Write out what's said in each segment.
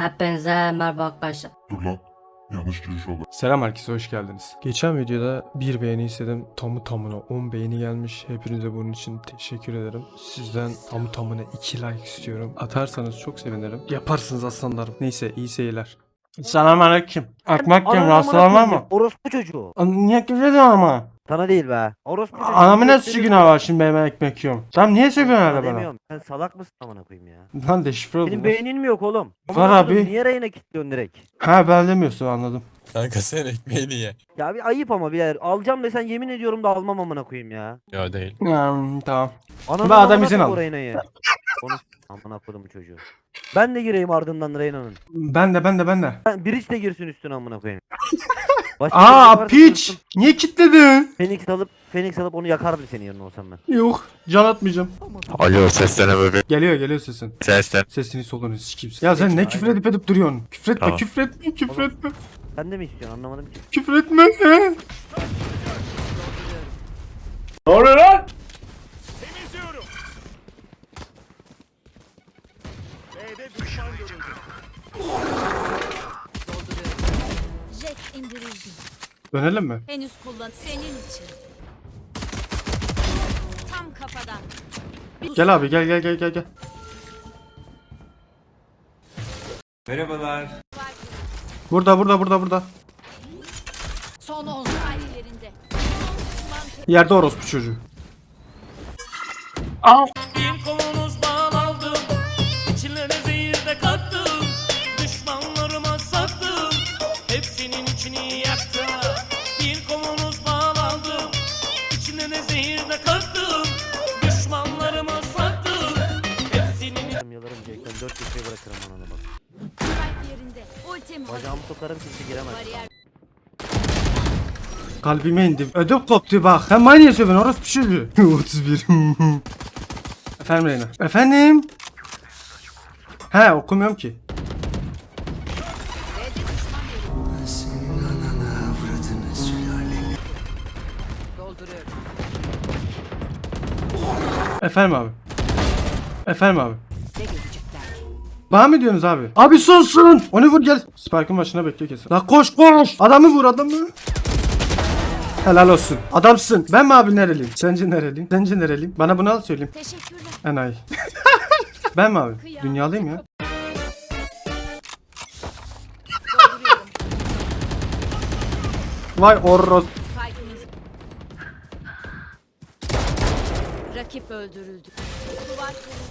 Hepinize merhaba arkadaşlar. Dur lan. Yanlış giriş oldu. Selam herkese hoş geldiniz. Geçen videoda bir beğeni istedim. Tamı tamına 10 beğeni gelmiş. Hepinize bunun için teşekkür ederim. Sizden tamı tamına 2 like istiyorum. Atarsanız çok sevinirim. Yaparsınız aslanlarım. Neyse iyi seyirler. Selam aleyküm. Akmak kim? Amına mı? Orospu çocuğu. Niye küfür ediyorsun ama? Sana değil be. Orospu çocuğu. Anamın ne Sürekli suçu günah var şimdi benim ekmek yiyorum. Tamam niye söylüyorsun Sana bana? demiyorum. Sen salak mısın amına koyayım ya? Lan deşifre oldum. Senin lan. beynin mi yok oğlum? Var Amına koydum, abi. Niye rayına kilitliyorsun direkt? Ha ben demiyorsun anladım. Kanka sen ekmeğini ye. Ya bir ayıp ama birader. Alacağım desen yemin ediyorum da almam amına koyayım ya. Ya değil. Hmm, tamam. Ananı Ben adam amına izin koy aldım. o Reyna'yı. Konuş. Amına koydum bu çocuğu. Ben de gireyim ardından Reyna'nın. Ben de ben de ben de. Ben Bridge de girsin üstüne amına koyayım. Başka bir şey Aa varsa piç. Niye kilitledin? Phoenix alıp Phoenix alıp onu yakardım senin yerine olsam ben. Yok. Can atmayacağım. Alo seslene bebeğim. Geliyor geliyor sesin. Seslen. Sesini solunu sikeyim. Ya sen ne küfür edip edip duruyorsun? Küfretme Tamam. küfretme küfretme. Sen de mi istiyorsun anlamadım ki. Küfretme. he. Ne oluyor lan? Dönelim mi? Henüz kullan senin için. Tam kafadan. Gel abi gel gel gel gel gel. Burada burada burada burada. Son 10 saniye yerinde. Yerde orospu çocuğu. Bir İçlerine zehir de kattım Düşmanlarıma sattım Hepsinin Yalarım Jake'den 4 köşeye bırakırım ananı bak. Spike yerinde. Ultim. Bacağımı sokarım kimse giremez. Bariyer Kalbime indi. Ödüm koptu bak. Sen bana niye söylüyorsun orospu çocuğu? 31. Efendim Reyna. Efendim? He okumuyorum ki. Efendim abi. Efendim abi. Bana mı diyorsunuz abi? Abi sunsun. Onu vur gel. Spike'ın başına bekliyor kesin. La koş koş. Adamı vur adamı. Helal olsun. Adamsın. Ben mi abi nereliyim? Sence nereliyim? Sence nereliyim? Bana bunu al söyleyeyim. teşekkürler. Enayi. ben mi abi? Dünyalıyım ya. Vay orros. Öldürüldü. Duvar kırıldı.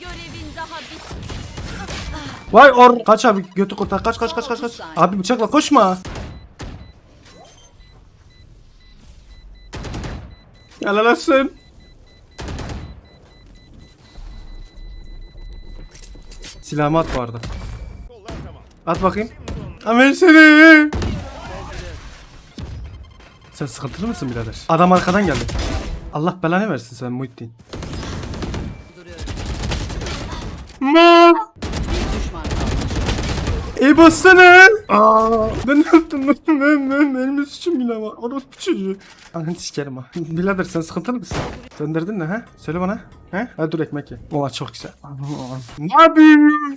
Görevin daha bitmedi. Vay or. Kaç abi götü kurtar. Kaç kaç kaç kaç kaç. Abi bıçakla koşma. Helal olsun. Silahımı at bu arada. At bakayım. Amen seni. Sen sıkıntılı mısın birader? Adam arkadan geldi. Allah belanı versin sen Muhittin. Ma. Ey bassana. Aa, ben ne yaptım lan? Ben, ben, benim suçum yine ama. Orospu çocuğu. Ananı sikerim ha. Birader sen sıkıntılı mısın? Döndürdün ne ha? Söyle bana. He? Hadi dur ekmek ye. Oha çok güzel. Ne yapayım?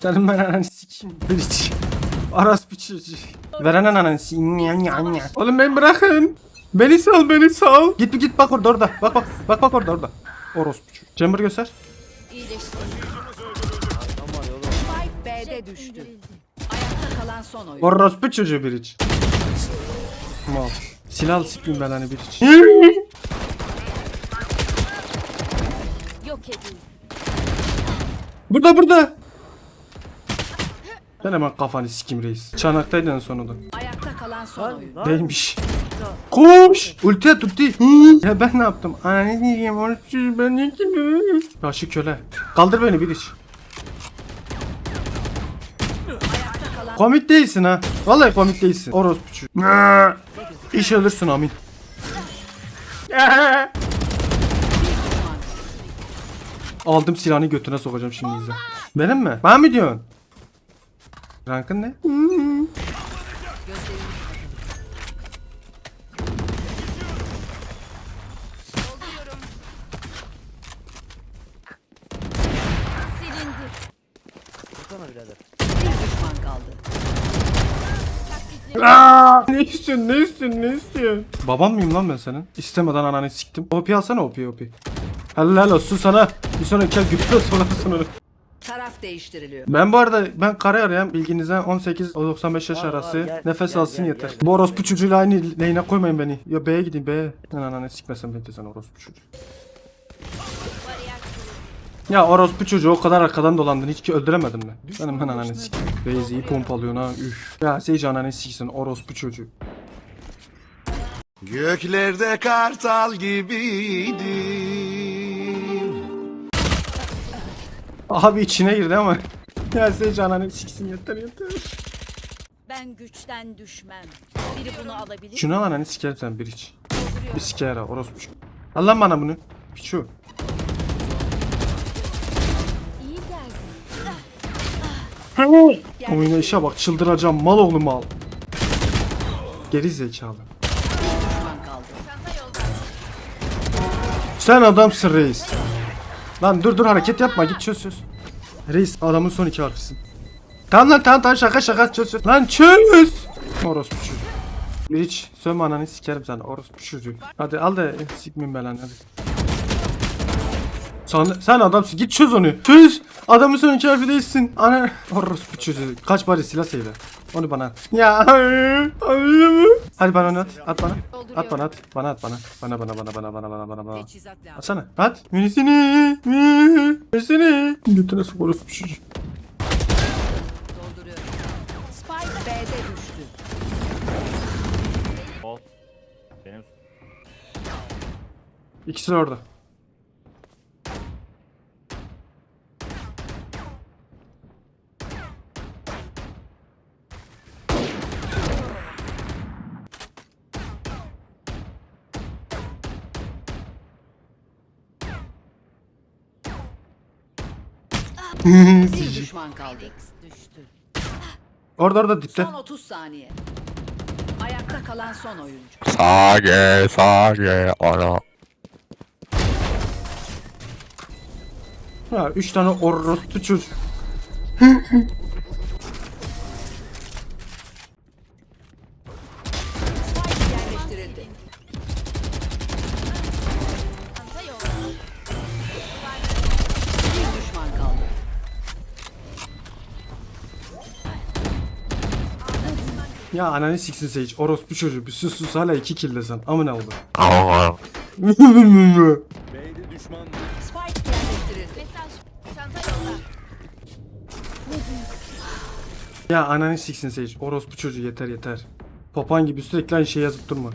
Canım ben ananı sikeyim. Bir iç. Orospu çocuğu. Veren ananı. Oğlum beni bırakın. Beni sal beni sal. Git git bak orada orada. Bak bak. Bak bak orada orada. Orospu çocuğu. Chamber göster. Spike B'de düştü. Ayakta kalan son oyun. Orospu çocuğu bir iç. Mal. Silah sikeyim ben hani bir iç. Yok edildi. burada burada. Ben hemen kafanı sikeyim reis. Çanaktaydı en sonunda. Ayakta kalan son oyun. Neymiş? Koş! Ulti at ulti. ya ben ne yaptım? Ananı diyeyim onu ben ne kim? Ya şu köle. Kaldır beni bir iç. Komik değilsin ha. Vallahi komik değilsin. Orospu çocuğu. İş ölürsün amin. Aldım silahını götüne sokacağım şimdi izle. Benim mi? Bana mı diyorsun? Rankın ne? Aa! Ne istiyorsun? Ne istiyorsun? Ne istiyorsun? Baban mıyım lan ben senin? İstemeden ananı siktim. OP alsana OP OP. Helal olsun sana. Bir sonraki gel güpte sonra sonra. Değiştiriliyor. Ben bu arada ben kara arayan bilginize 18-95 yaş Var, var, arası gel, nefes gel, alsın gel, yeter. gel. Bu orospu çocuğuyla aynı lehine koymayın beni. Ya B'ye gideyim B'ye. Lan ananı sikmesen beni sen orospu çocuğu. Ya orospu çocuğu o kadar arkadan dolandın hiç ki öldüremedin mi? Benim ben ananı sik. Beyzi'yi pompalıyorsun ha üf. Ya Sage ananı siksin orospu çocuğu. Göklerde kartal gibiydim. Abi içine girdi ama. Ya Sage ananı siksin yeter yeter. Ben güçten düşmem. Biri bunu alabilir. Şunu al ananı sikerim sen bir iç. Bir siker ha orospu. Al lan bana bunu. Piçu. İyi geldi. Oyuna işe bak çıldıracağım mal oğlu mal. Geri zekalı. Sen adamsın reis. Lan dur dur hareket yapma git çöz çöz. Reis adamın son iki harfisin. Tamam lan tamam tamam şaka şaka çöz çöz. Lan çöz. Orospu çocuğu. Bir iç sövme ananı sikerim sen orospu çocuğu. Hadi al da eh, sikmeyeyim ben lan hadi. Sen, sen adamsın git çöz onu. Çöz. Adamın son iki harfi değilsin. Ana. Orospu çocuğu. Kaç bari silah seyle. Onu bana at. Ya. Anlıyor mu? Hadi bana onu at. At bana. At bana at. Bana at bana. Bana bana bana bana bana bana bana bana. Atsana. At. Münisini. Münisini. Götüne orospu çocuğu. Dolduruyorum. Spike B'de düştü. Benim İkisi de orada. Bir düşman kaldı. Düştü. orada orada dipte. Son 30 saniye. Ayakta kalan son oyuncu. Sage sage ana. Ha, üç tane orospu çocuk. Ya ananı siksin Sage. Orospu çocuğu. Bir sus hala iki kill desen. Amına oldu. Çanta yolda. ya ananı siksin Sage. Orospu çocuğu yeter yeter. Papan gibi sürekli aynı şey yazıp durma.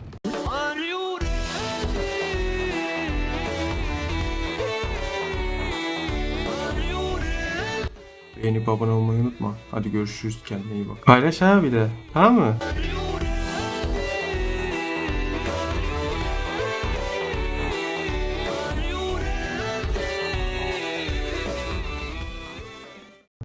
Beğenip abone olmayı unutma. Hadi görüşürüz kendine iyi bak. Paylaş abi de. Tamam mı?